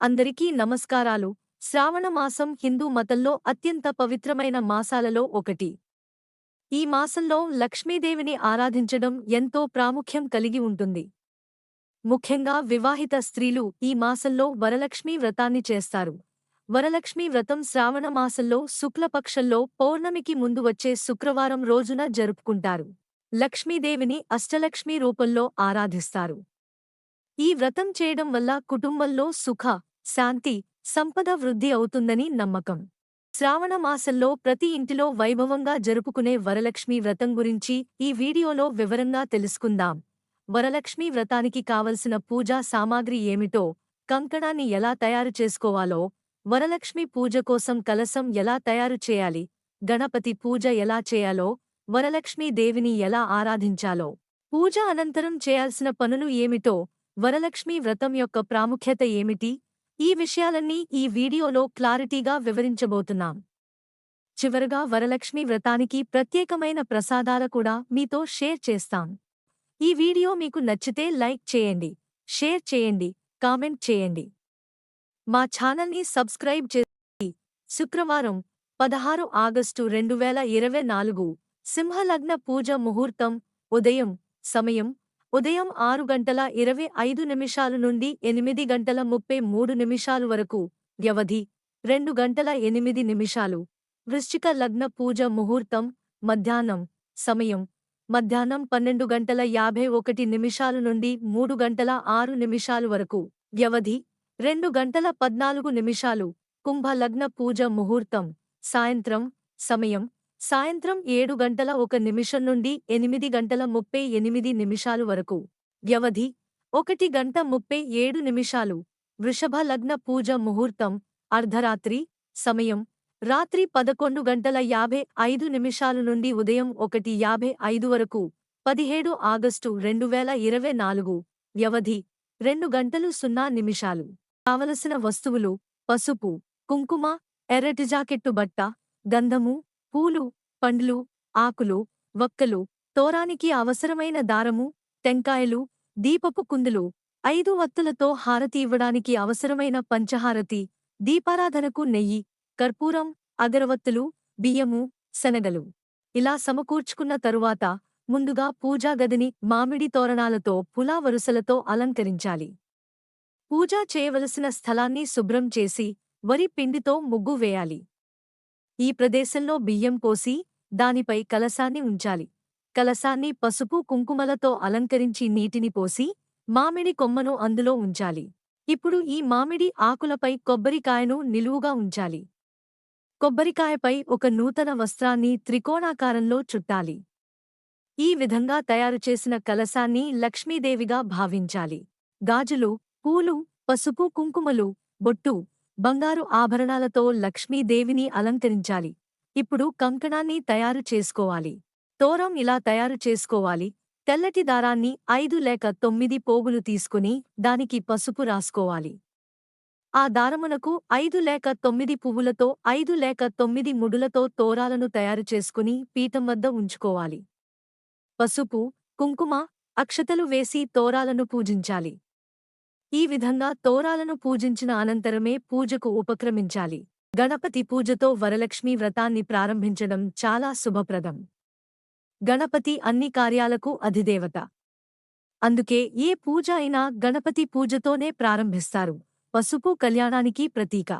అందరికీ నమస్కారాలు. శ్రావణమాసం హిందూ మతంలో అత్యంత పవిత్రమైన మాసాలలో ఒకటి. ఈ మాసంలో లక్ష్మీదేవిని ఆరాధించడం ఎంతో ప్రాముఖ్యం కలిగి ఉంటుంది. ముఖ్యంగా వివాహిత స్త్రీలు ఈ మాసంలో వరలక్ష్మీ వ్రతాన్ని చేస్తారు. వరలక్ష్మీ వ్రతం శ్రావణ మాసంలో శుక్లపక్షంలో పౌర్ణమికి ముందు వచ్చే శుక్రవారం రోజున జరుపుకుంటారు. లక్ష్మీదేవిని అష్టలక్ష్మీ రూపంలో ఆరాధిస్తారు. ఈ వ్రతం చేయడం వల్ల కుటుంబంలో సుఖ శాంతి సంపద వృద్ధి అవుతుందని నమ్మకం. శ్రావణ మాసంలో ప్రతి ఇంటిలో వైభవంగా జరుపుకునే వరలక్ష్మీ వ్రతం గురించి ఈ వీడియోలో వివరంగా తెలుసుకుందాం. వరలక్ష్మీ వ్రతానికి కావలసిన పూజా సామాగ్రి ఏమిటో కంకణాన్ని ఎలా తయారు చేసుకోవాలో వరలక్ష్మి పూజ కోసం కలసం ఎలా తయారు చేయాలి గణపతి పూజ ఎలా చేయాలో వరలక్ష్మీ దేవిని ఎలా ఆరాధించాలో పూజ అనంతరం చేయాల్సిన పనులు ఏమిటో వరలక్ష్మీ వ్రతం యొక్క ప్రాముఖ్యత ఏమిటి? ఈ విషయాలన్నీ ఈ వీడియోలో క్లారిటీగా వివరించబోతున్నాం. చివరగా వరలక్ష్మి వ్రతానికి ప్రత్యేకమైన ప్రసాదాల కూడా మీతో షేర్ చేస్తాం. ఈ వీడియో మీకు నచ్చితే లైక్ చేయండి షేర్ చేయండి కామెంట్ చేయండి. మా ఛానల్ని సబ్స్క్రైబ్ చేసి శుక్రవారం పదహారు ఆగస్టు రెండు వేల ఇరవై నాలుగు సింహలగ్న పూజ ముహూర్తం ఉదయం సమయం ఉదయం ఆరు గంటల ఇరవై ఐదు నిమిషాల నుండి ఎనిమిది గంటల ముప్పై మూడు నిమిషాలు వరకు వ్యవధి రెండు గంటల ఎనిమిది నిమిషాలు. వృశ్చిక లగ్న పూజ ముహూర్తం మధ్యాహ్నం సమయం. మధ్యాహ్నం పన్నెండు గంటల యాభై ఒకటి నిమిషాలు నుండి మూడు గంటల ఆరు నిమిషాలు వరకు వ్యవధి రెండు గంటల పద్నాలుగు నిమిషాలు. కుంభ లగ్న పూజ ముహూర్తం సాయంత్రం సమయం. సాయంత్రం ఏడు గంటల ఒక నిమిషం నుండి ఎనిమిది గంటల ముప్పై ఎనిమిది నిమిషాలు వరకు. వ్యవధి ఒకటి గంట ముప్పై ఏడు నిమిషాలు. వృషభ లగ్న పూజ ముహూర్తం అర్ధరాత్రి సమయం రాత్రి పదకొండు గంటల యాభై ఐదు నిమిషాలు నుండి ఉదయం ఒకటి యాభై ఐదు వరకు. పదిహేడు ఆగస్టు రెండు వేల ఇరవై నాలుగు. వ్యవధి రెండు గంటలు సున్నా నిమిషాలు. కావలసిన వస్తువులు పసుపు కుంకుమ ఎర్రటి జాకెట్టు బట్ట గంధము పూలు పండ్లు ఆకులు వక్కలు తోరానికి అవసరమైన దారము టెంకాయలు దీపపు కుందులు ఐదు వత్తులతో హారతి ఇవ్వడానికి అవసరమైన పంచహారతి దీపారాధనకు నెయ్యి కర్పూరం అగరవత్తులు బియ్యము శనగలు. ఇలా సమకూర్చుకున్న తరువాత ముందుగా పూజా గదిని మామిడి తోరణాలతో పులా వరుసలతో అలంకరించాలి. పూజా చేయవలసిన స్థలాన్ని శుభ్రం చేసి వరి పిండితో ముగ్గు వేయాలి. ఈ ప్రదేశంలో బియ్యం పోసి దానిపై కలసాన్ని ఉంచాలి. కలసాన్ని పసుపు కుంకుమలతో అలంకరించి నీటిని పోసి మామిడి కొమ్మను అందులో ఉంచాలి. ఇప్పుడు ఈ మామిడి ఆకులపై కొబ్బరికాయను నిలువుగా ఉంచాలి. కొబ్బరికాయపై ఒక నూతన వస్త్రాన్ని త్రికోణాకారంలో చుట్టాలి. ఈ విధంగా తయారు చేసిన కలసాన్ని లక్ష్మీదేవిగా భావించాలి. గాజులు పూలు పసుపు కుంకుమలు బొట్టు బంగారు ఆభరణాలతో లక్ష్మీదేవిని అలంకరించాలి. ఇప్పుడు కంకణాన్ని తయారు చేసుకోవాలి. తోరం ఇలా తయారు చేసుకోవాలి. తెల్లటి దారాన్ని ఐదు లేక తొమ్మిది పోగులు తీసుకుని దానికి పసుపు రాసుకోవాలి. ఆ దారమునకు ఐదు లేక తొమ్మిది పువ్వులతో ఐదు లేక తొమ్మిది ముడులతో తోరాలను తయారు చేసుకుని పీఠం వద్ద ఉంచుకోవాలి. పసుపు కుంకుమ అక్షతలు వేసి తోరాలను పూజించాలి. ఈ విధంగా తోరాలను పూజించిన అనంతరమే పూజకు ఉపక్రమించాలి. గణపతి పూజతో వరలక్ష్మీ వ్రతాన్ని ప్రారంభించడం చాలా శుభప్రదం. గణపతి అన్ని కార్యాలకు అధిదేవత. అందుకే ఏ పూజ అయినా గణపతి పూజతోనే ప్రారంభిస్తారు. పసుపు కళ్యాణానికి ప్రతీక.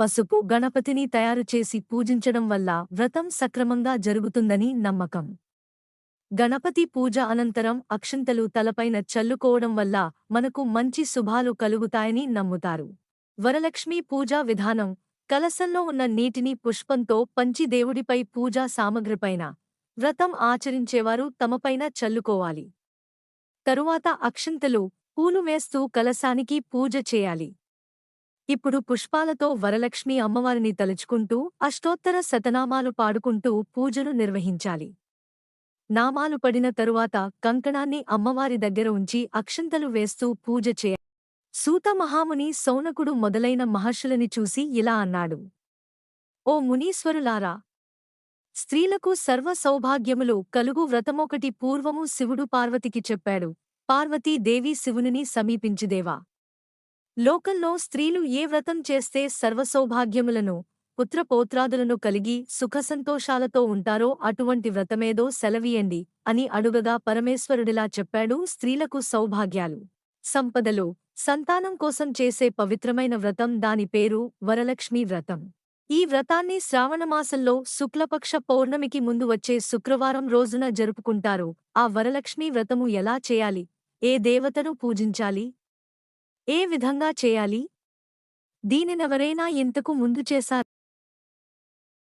పసుపు గణపతిని తయారు చేసి పూజించడం వల్ల వ్రతం సక్రమంగా జరుగుతుందని నమ్మకం. గణపతి పూజ అనంతరం అక్షంతలు తలపైన చల్లుకోవడం వల్ల మనకు మంచి శుభాలు కలుగుతాయని నమ్ముతారు. వరలక్ష్మీ పూజా విధానం కలసంలో ఉన్న నీటిని పుష్పంతో పంచి దేవుడిపై పూజా సామగ్రిపైన వ్రతం ఆచరించేవారు తమపైన చల్లుకోవాలి. తరువాత అక్షంతలు పూలు వేస్తూ కలసానికి పూజ చేయాలి. ఇప్పుడు పుష్పాలతో వరలక్ష్మి అమ్మవారిని తలుచుకుంటూ అష్టోత్తర శతనామాలు పాడుకుంటూ పూజను నిర్వహించాలి. నామాలు పడిన తరువాత కంకణాన్ని అమ్మవారి దగ్గర ఉంచి అక్షంతలు వేస్తూ పూజ చేయ. సూత మహాముని సౌనకుడు మొదలైన మహర్షులని చూసి ఇలా అన్నాడు. ఓ మునీశ్వరులారా! స్త్రీలకు సర్వ సౌభాగ్యములు కలుగు వ్రతమొకటి పూర్వము శివుడు పార్వతికి చెప్పాడు. పార్వతీదేవి శివునిని సమీపించిదేవా! లోకంలో స్త్రీలు ఏ వ్రతం చేస్తే సర్వసౌభాగ్యములను పుత్రపోత్రాదులను కలిగి సుఖసంతోషాలతో ఉంటారో అటువంటి వ్రతమేదో సెలవీయండి అని అడుగగా పరమేశ్వరుడిలా చెప్పాడు స్త్రీలకు సౌభాగ్యాలు. సంపదలు సంతానం కోసం చేసే పవిత్రమైన వ్రతం దాని పేరు వరలక్ష్మీ వ్రతం. ఈ వ్రతాన్ని శ్రావణమాసంలో శుక్లపక్ష పౌర్ణమికి ముందు వచ్చే శుక్రవారం రోజున జరుపుకుంటారు. ఆ వరలక్ష్మీ వ్రతము ఎలా చేయాలి? ఏ దేవతను పూజించాలి? ఏ విధంగా చేయాలి? దీనినెవరైనా ఇంతకు ముందు చేశారు?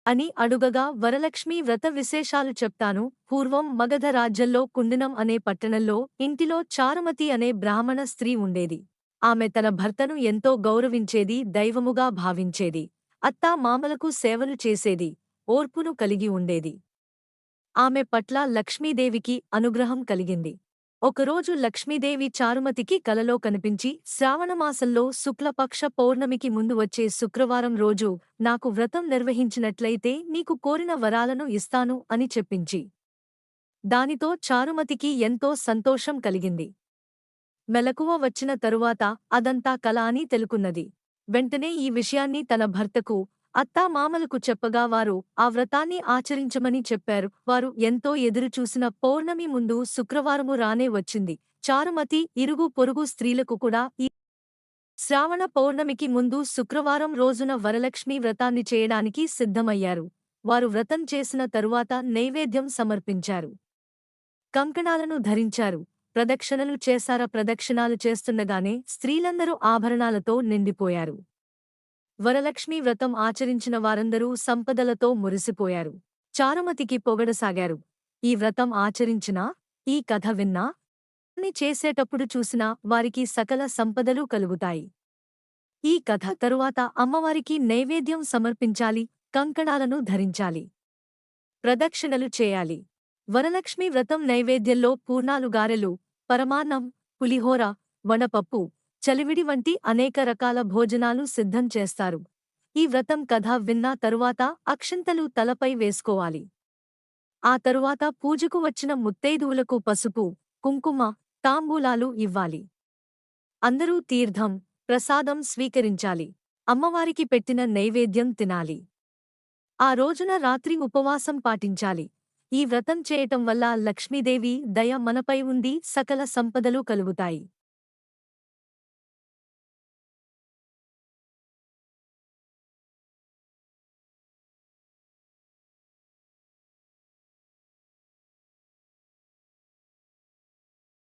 అని అడుగగా వరలక్ష్మీ వ్రత విశేషాలు చెప్తాను. పూర్వం మగధ రాజ్యంలో కుండినం అనే పట్టణంలో ఇంటిలో చారుమతి అనే బ్రాహ్మణ స్త్రీ ఉండేది. ఆమె తన భర్తను ఎంతో గౌరవించేది దైవముగా భావించేది. అత్తా మామలకు సేవలు చేసేది ఓర్పును కలిగి ఉండేది. ఆమె పట్ల లక్ష్మీదేవికి అనుగ్రహం కలిగింది. ఒకరోజు లక్ష్మీదేవి చారుమతికి కలలో కనిపించి శ్రావణమాసంలో శుక్లపక్ష పౌర్ణమికి ముందు వచ్చే శుక్రవారం రోజు నాకు వ్రతం నిర్వహించినట్లయితే నీకు కోరిన వరాలను ఇస్తాను అని చెప్పించి. దానితో చారుమతికి ఎంతో సంతోషం కలిగింది. మెలకువ వచ్చిన తరువాత అదంతా కల అని తెలుకున్నది. వెంటనే ఈ విషయాన్ని తన భర్తకు అత్తా మామలకు చెప్పగా వారు ఆ వ్రతాన్ని ఆచరించమని చెప్పారు. వారు ఎంతో ఎదురుచూసిన పౌర్ణమి ముందు శుక్రవారము రానే వచ్చింది. చారుమతి ఇరుగు పొరుగు స్త్రీలకు కూడా ఈ శ్రావణ పౌర్ణమికి ముందు శుక్రవారం రోజున వరలక్ష్మి వ్రతాన్ని చేయడానికి సిద్ధమయ్యారు. వారు వ్రతం చేసిన తరువాత నైవేద్యం సమర్పించారు. కంకణాలను ధరించారు. ప్రదక్షిణలు చేశారా? ప్రదక్షిణాలు చేస్తుండగానే స్త్రీలందరూ ఆభరణాలతో నిండిపోయారు. వరలక్ష్మీ వ్రతం ఆచరించిన వారందరూ సంపదలతో మురిసిపోయారు. చారుమతికి పొగడసాగారు. ఈ వ్రతం ఆచరించినా ఈ కథ విన్నా ని చేసేటప్పుడు చూసినా వారికి సకల సంపదలు కలుగుతాయి. ఈ కథ తరువాత అమ్మవారికి నైవేద్యం సమర్పించాలి కంకణాలను ధరించాలి. ప్రదక్షిణలు చేయాలి. వరలక్ష్మి వ్రతం నైవేద్యంలో పూర్ణాలు గారెలు పరమాన్నం పులిహోర వడపప్పు చలివిడి వంటి అనేక రకాల భోజనాలు సిద్ధం చేస్తారు. ఈ వ్రతం కథ విన్నా తరువాత అక్షంతలు తలపై వేసుకోవాలి. ఆ తరువాత పూజకు వచ్చిన ముత్తైదువులకు పసుపు కుంకుమ తాంబూలాలు ఇవ్వాలి. అందరూ తీర్థం ప్రసాదం స్వీకరించాలి. అమ్మవారికి పెట్టిన నైవేద్యం తినాలి. ఆ రోజున రాత్రి ఉపవాసం పాటించాలి. ఈ వ్రతం చేయటం వల్ల లక్ష్మీదేవి దయ మనపై ఉంది సకల సంపదలు కలుగుతాయి.